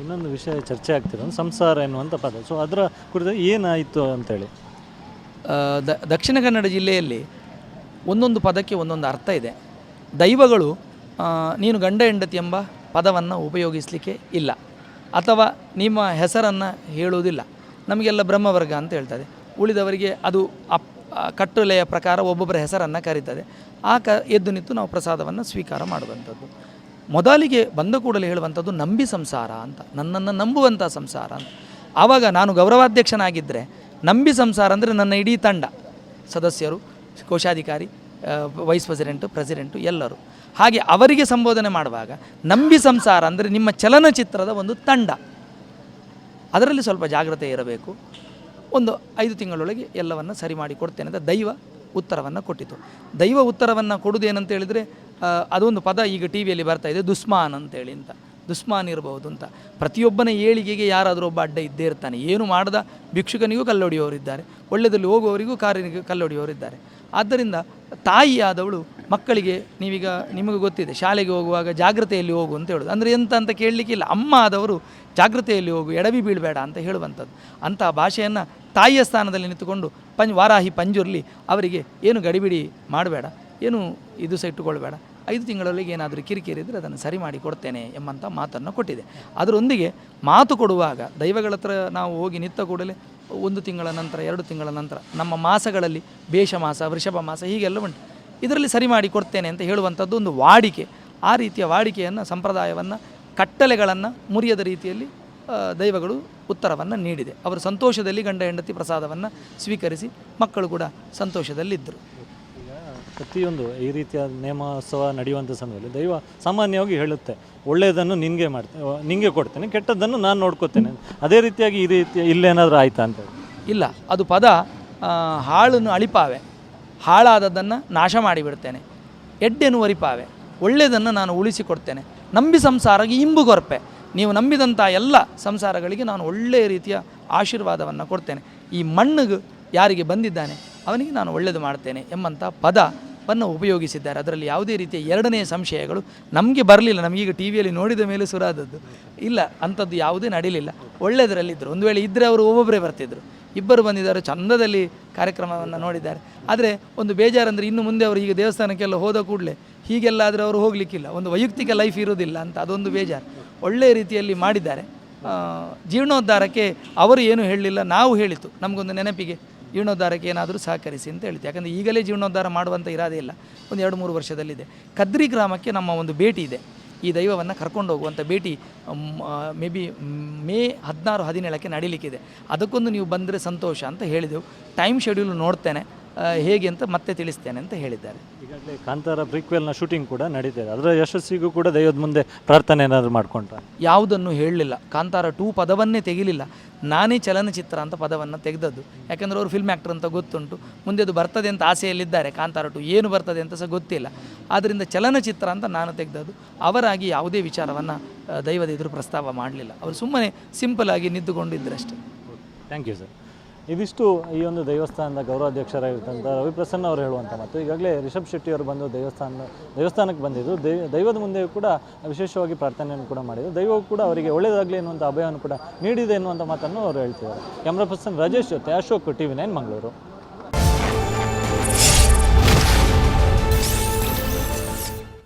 ಇನ್ನೊಂದು ವಿಷಯ ಚರ್ಚೆ ಆಗ್ತಿರೋದು ಸಂಸಾರ ಎನ್ನುವಂಥ ಪದ. ಸೊ ಅದರ ಕುರಿತು ಏನಾಯಿತು ಅಂತೇಳಿ? ದ, ದಕ್ಷಿಣ ಕನ್ನಡ ಜಿಲ್ಲೆಯಲ್ಲಿ ಒಂದೊಂದು ಪದಕ್ಕೆ ಒಂದೊಂದು ಅರ್ಥ ಇದೆ. ದೈವಗಳು ನೀನು ಗಂಡ ಹೆಂಡತಿ ಎಂಬ ಪದವನ್ನು ಉಪಯೋಗಿಸಲಿಕ್ಕೆ ಇಲ್ಲ. ಅಥವಾ ನಿಮ್ಮ ಹೆಸರನ್ನು ಹೇಳುವುದಿಲ್ಲ. ನಮಗೆಲ್ಲ ಬ್ರಹ್ಮವರ್ಗ ಅಂತ ಹೇಳ್ತದೆ. ಉಳಿದವರಿಗೆ ಅದು ಅಪ್ ಕಟ್ಟಲೆಯ ಪ್ರಕಾರ ಒಬ್ಬೊಬ್ಬರ ಹೆಸರನ್ನು ಕರೀತದೆ. ಆ ಕ, ಎದ್ದು ನಿಂತು ನಾವು ಪ್ರಸಾದವನ್ನು ಸ್ವೀಕಾರ ಮಾಡುವಂಥದ್ದು. ಮೊದಲಿಗೆ ಬಂದ ಕೂಡಲೇ ಹೇಳುವಂಥದ್ದು ನಂಬಿ ಸಂಸಾರ ಅಂತ, ನನ್ನನ್ನು ನಂಬುವಂಥ ಸಂಸಾರ ಅಂತ. ಆವಾಗ ನಾನು ಗೌರವಾಧ್ಯಕ್ಷನಾಗಿದ್ದರೆ ನಂಬಿ ಸಂಸಾರ ಅಂದರೆ ನನ್ನ ಇಡೀ ತಂಡ, ಸದಸ್ಯರು, ಕೋಶಾಧಿಕಾರಿ ವೈಸ್ ಪ್ರೆಸಿಡೆಂಟು ಪ್ರೆಸಿಡೆಂಟು ಎಲ್ಲರೂ. ಹಾಗೆ ಅವರಿಗೆ ಸಂಬೋಧನೆ ಮಾಡುವಾಗ ನಂಬಿ ಸಂಸಾರ ಅಂದರೆ ನಿಮ್ಮ ಚಲನಚಿತ್ರದ ಒಂದು ತಂಡ. ಅದರಲ್ಲಿ ಸ್ವಲ್ಪ ಜಾಗ್ರತೆ ಇರಬೇಕು. ಒಂದು ಐದು ತಿಂಗಳೊಳಗೆ ಎಲ್ಲವನ್ನು ಸರಿ ಮಾಡಿ ಕೊಡ್ತೇನೆ ಅಂತ ದೈವ ಉತ್ತರವನ್ನು ಕೊಟ್ಟಿತು. ದೈವ ಉತ್ತರವನ್ನು ಕೊಡುವುದೇನಂತ ಹೇಳಿದರೆ ಅದೊಂದು ಪದ ಈಗ ಟಿ ವಿಯಲ್ಲಿ ಬರ್ತಾ ಇದೆ, ದುಸ್ಮಾನ್ ಅಂತೇಳಿ ಅಂತ. ದುಸ್ಮಾನ್ ಇರಬಹುದು ಅಂತ. ಪ್ರತಿಯೊಬ್ಬನ ಏಳಿಗೆಗೆ ಯಾರಾದರೂ ಒಬ್ಬ ಅಡ್ಡ ಇದ್ದೇ ಇರ್ತಾನೆ. ಏನು ಮಾಡದ? ಭಿಕ್ಷುಕನಿಗೂ ಕಲ್ಲೊಡೆಯುವವರಿದ್ದಾರೆ. ಒಳ್ಳೆಯದಲ್ಲಿ ಹೋಗುವವರಿಗೂ ಕಾರಿನಿಗೆ ಕಲ್ಲೊಡೆಯುವವರಿದ್ದಾರೆ. ಆದ್ದರಿಂದ ತಾಯಿಯಾದವಳು ಮಕ್ಕಳಿಗೆ ನೀವೀಗ ನಿಮಗೆ ಗೊತ್ತಿದೆ, ಶಾಲೆಗೆ ಹೋಗುವಾಗ ಜಾಗ್ರತೆಯಲ್ಲಿ ಹೋಗು ಅಂತ ಹೇಳೋದು. ಅಂದರೆ ಎಂತ ಅಂತ ಕೇಳಲಿಕ್ಕಿಲ್ಲ. ಅಮ್ಮ ಆದವರು ಜಾಗ್ರತೆಯಲ್ಲಿ ಹೋಗು, ಎಡವಿ ಬೀಳಬೇಡ ಅಂತ ಹೇಳುವಂಥದ್ದು. ಅಂತಹ ಭಾಷೆಯನ್ನು ತಾಯಿಯ ಸ್ಥಾನದಲ್ಲಿ ನಿಂತುಕೊಂಡು ಪಂಜ್ ವಾರಾಹಿ ಪಂಜುರ್ಲಿ ಅವರಿಗೆ ಏನು ಗಡಿಬಿಡಿ ಮಾಡಬೇಡ. ಏನು ಇದು ಸಹ ಇಟ್ಟುಕೊಳ್ಬೇಡ. ಐದು ತಿಂಗಳೊಳಗೆ ಏನಾದರೂ ಕಿರಿಕಿರಿ ಇದ್ದರೆ ಅದನ್ನು ಸರಿ ಮಾಡಿ ಕೊಡ್ತೇನೆ ಎಂಬಂಥ ಮಾತನ್ನು ಕೊಟ್ಟಿದೆ. ಅದರೊಂದಿಗೆ ಮಾತು ಕೊಡುವಾಗ ದೈವಗಳ ಹತ್ರ ನಾವು ಹೋಗಿ ನಿಂತ ಕೂಡಲೇ ಒಂದು ತಿಂಗಳ ನಂತರ, ಎರಡು ತಿಂಗಳ ನಂತರ ನಮ್ಮ ಮಾಸಗಳಲ್ಲಿ ಬೇಷ ಮಾಸ, ವೃಷಭ ಮಾಸ ಹೀಗೆಲ್ಲ ಉಂಟು. ಇದರಲ್ಲಿ ಸರಿ ಮಾಡಿ ಕೊಡ್ತೇನೆ ಅಂತ ಹೇಳುವಂಥದ್ದು ಒಂದು ವಾಡಿಕೆ. ಆ ರೀತಿಯ ವಾಡಿಕೆಯನ್ನು, ಸಂಪ್ರದಾಯವನ್ನು, ಕಟ್ಟಲೆಗಳನ್ನು ಮುರಿಯದ ರೀತಿಯಲ್ಲಿ ದೈವಗಳು ಉತ್ತರವನ್ನು ನೀಡಿದೆ. ಅವರು ಸಂತೋಷದಲ್ಲಿ ಗಂಡ ಹೆಂಡತಿ ಪ್ರಸಾದವನ್ನು ಸ್ವೀಕರಿಸಿ ಮಕ್ಕಳು ಕೂಡ ಸಂತೋಷದಲ್ಲಿದ್ದರು. ಪ್ರತಿಯೊಂದು ಈ ರೀತಿಯ ನೇಮೋತ್ಸವ ನಡೆಯುವಂಥ ಸಮಯದಲ್ಲಿ ದೈವ ಸಾಮಾನ್ಯವಾಗಿ ಹೇಳುತ್ತೆ, ಒಳ್ಳೆಯದನ್ನು ನಿನಗೆ ಮಾಡ್ತೇನೆ ನಿನಗೆ ಕೊಡ್ತೇನೆ, ಕೆಟ್ಟದ್ದನ್ನು ನಾನು ನೋಡ್ಕೋತೇನೆ. ಅದೇ ರೀತಿಯಾಗಿ ಈ ರೀತಿ ಇಲ್ಲೇನಾದರೂ ಆಯಿತಾ ಅಂತ ಇಲ್ಲ, ಅದು ಪದ ಹಾಳನ್ನು ಅಳಿಪಾವೆ. ಹಾಳಾದದ್ದನ್ನು ನಾಶ ಮಾಡಿಬಿಡ್ತೇನೆ. ಎಡ್ಡೆನು ಒರಿಪಾವೆ. ಒಳ್ಳೆಯದನ್ನು ನಾನು ಉಳಿಸಿಕೊಡ್ತೇನೆ. ನಂಬಿ ಸಂಸಾರಕ್ಕೆ ಇಂಬುಗೊರ್ಪೆ ನೀವು ನಂಬಿದಂಥ ಎಲ್ಲ ಸಂಸಾರಗಳಿಗೆ ನಾನು ಒಳ್ಳೆಯ ರೀತಿಯ ಆಶೀರ್ವಾದವನ್ನು ಕೊಡ್ತೇನೆ. ಈ ಮಣ್ಣಿಗೆ ಯಾರಿಗೆ ಬಂದಿದ್ದಾನೆ, ಅವನಿಗೆ ನಾನು ಒಳ್ಳೆಯದು ಮಾಡ್ತೇನೆ ಎಂಬಂಥ ಪದವನ್ನು ಉಪಯೋಗಿಸಿದ್ದಾರೆ. ಅದರಲ್ಲಿ ಯಾವುದೇ ರೀತಿಯ ಎರಡನೇ ಸಂಶಯಗಳು ನಮಗೆ ಬರಲಿಲ್ಲ. ನಮಗೀಗ ಟಿ ವಿಯಲ್ಲಿ ನೋಡಿದ ಮೇಲೆ ಸುರಾದದ್ದು. ಇಲ್ಲ, ಅಂಥದ್ದು ಯಾವುದೇ ನಡೀಲಿಲ್ಲ. ಒಳ್ಳೆಯದರಲ್ಲಿದ್ದರು ಒಂದು ವೇಳೆ ಇದ್ದರೆ ಅವರು ಒಬ್ಬೊಬ್ಬರೇ ಬರ್ತಿದ್ರು. ಇಬ್ಬರು ಬಂದಿದ್ದಾರೆ, ಚಂದದಲ್ಲಿ ಕಾರ್ಯಕ್ರಮವನ್ನು ನೋಡಿದ್ದಾರೆ. ಆದರೆ ಒಂದು ಬೇಜಾರಂದರೆ ಇನ್ನು ಮುಂದೆ ಅವರು ಈಗ ದೇವಸ್ಥಾನಕ್ಕೆಲ್ಲ ಹೋದ ಕೂಡಲೇ ಹೀಗೆಲ್ಲ ಆದರೆ ಅವರು ಹೋಗಲಿಕ್ಕಿಲ್ಲ. ಒಂದು ವೈಯಕ್ತಿಕ ಲೈಫ್ ಇರೋದಿಲ್ಲ ಅಂತ ಅದೊಂದು ಬೇಜಾರು. ಒಳ್ಳೆಯ ರೀತಿಯಲ್ಲಿ ಮಾಡಿದ್ದಾರೆ. ಜೀರ್ಣೋದ್ಧಾರಕ್ಕೆ ಅವರು ಏನು ಹೇಳಲಿಲ್ಲ, ನಾವು ಹೇಳಿತು ನಮಗೊಂದು ನೆನಪಿಗೆ ಜೀರ್ಣೋದ್ಧಾರಕ್ಕೆ ಏನಾದರೂ ಸಹಕರಿಸಿ ಅಂತ ಹೇಳ್ತೀವಿ. ಯಾಕಂದರೆ ಈಗಲೇ ಜೀರ್ಣೋದ್ಧಾರ ಮಾಡುವಂಥ ಇರಾದೆ ಇಲ್ಲ. ಒಂದು ಎರಡು ಮೂರು ವರ್ಷದಲ್ಲಿದೆ. ಕದ್ರಿ ಗ್ರಾಮಕ್ಕೆ ನಮ್ಮ ಒಂದು ಭೇಟಿ ಇದೆ. ಈ ದೈವವನ್ನು ಕರ್ಕೊಂಡು ಹೋಗುವಂಥ ಭೇಟಿ, ಮೇ ಬಿ ಮೇ ಹದಿನಾರು, ಹದಿನೇಳಕ್ಕೆ ನಡೀಲಿಕ್ಕಿದೆ. ಅದಕ್ಕೊಂದು ನೀವು ಬಂದರೆ ಸಂತೋಷ ಅಂತ ಹೇಳಿದೆವು. ಟೈಮ್ ಶೆಡ್ಯೂಲ್ ನೋಡ್ತೇನೆ. ಹೇಗೆ ಅಂತ ಮತ್ತೆ ತಿಳಿಸ್ತೇನೆ ಅಂತ ಹೇಳಿದ್ದಾರೆ. ಈಗಾಗಲೇ ಕಾಂತಾರ ಪ್ರಿಕ್ವೆಲ್ನ ಶೂಟಿಂಗ್ ಕೂಡ ನಡೀತಿದೆ. ಅದರ ಯಶಸ್ಸಿಗೂ ಕೂಡ ದೈವದ ಮುಂದೆ ಪ್ರಾರ್ಥನೆ ಏನಾದರೂ ಮಾಡಿಕೊಂಡ್ರೆ? ಯಾವುದನ್ನು ಹೇಳಲಿಲ್ಲ. ಕಾಂತಾರ ಟೂ ಪದವನ್ನೇ ತೆಗಿಲಿಲ್ಲ. ನಾನೇ ಚಲನಚಿತ್ರ ಅಂತ ಪದವನ್ನು ತೆಗೆದದ್ದು. ಯಾಕಂದರೆ ಅವರು ಫಿಲ್ಮ್ ಆ್ಯಕ್ಟರ್ ಅಂತ ಗೊತ್ತುಂಟು. ಮುಂದೆ ಅದು ಬರ್ತದೆ ಅಂತ ಆಸೆಯಲ್ಲಿದ್ದಾರೆ. ಕಾಂತಾರ ಟು ಏನು ಬರ್ತದೆ ಅಂತ ಸಹ ಗೊತ್ತಿಲ್ಲ. ಆದ್ದರಿಂದ ಚಲನಚಿತ್ರ ಅಂತ ನಾನು ತೆಗೆದದ್ದು. ಅವರಾಗಿ ಯಾವುದೇ ವಿಚಾರವನ್ನು ದೈವದ ಎದುರು ಪ್ರಸ್ತಾವ ಮಾಡಲಿಲ್ಲ. ಅವರು ಸುಮ್ಮನೆ ಸಿಂಪಲ್ ಆಗಿ ನಿಂತುಕೊಂಡಿದ್ದರಷ್ಟೇ ಥ್ಯಾಂಕ್ ಯು ಸರ್ ಇದಿಷ್ಟು ಈ ಒಂದು ದೇವಸ್ಥಾನದ ಗೌರವಾಧ್ಯಕ್ಷರಾಗಿರ್ತಂಥ ರವಿಪ್ರಸನ್ನ ಅವರು ಹೇಳುವಂಥ ಮತ್ತು ಈಗಾಗಲೇ ರಿಷಬ್ ಶೆಟ್ಟಿ ಅವರು ಬಂದು ದೇವಸ್ಥಾನ, ದೇವಸ್ಥಾನಕ್ಕೆ ಬಂದಿದ್ದು ದೈವದ ಮುಂದೆ ಕೂಡ ವಿಶೇಷವಾಗಿ ಪ್ರಾರ್ಥನೆಯನ್ನು ಕೂಡ ಮಾಡಿದ್ರು. ದೈವವು ಕೂಡ ಅವರಿಗೆ ಒಳ್ಳೆಯದಾಗಲಿ ಎನ್ನುವಂಥ ಅಭಯವನ್ನು ಕೂಡ ನೀಡಿದೆ ಎನ್ನುವಂಥ ಮಾತನ್ನು ಅವರು ಹೇಳ್ತಿದ್ದಾರೆ. ಕ್ಯಾಮ್ರಾ ಪರ್ಸನ್ ರಾಜೇಶ್ ಜೊತೆ Ashok T V nine, Mangaluru.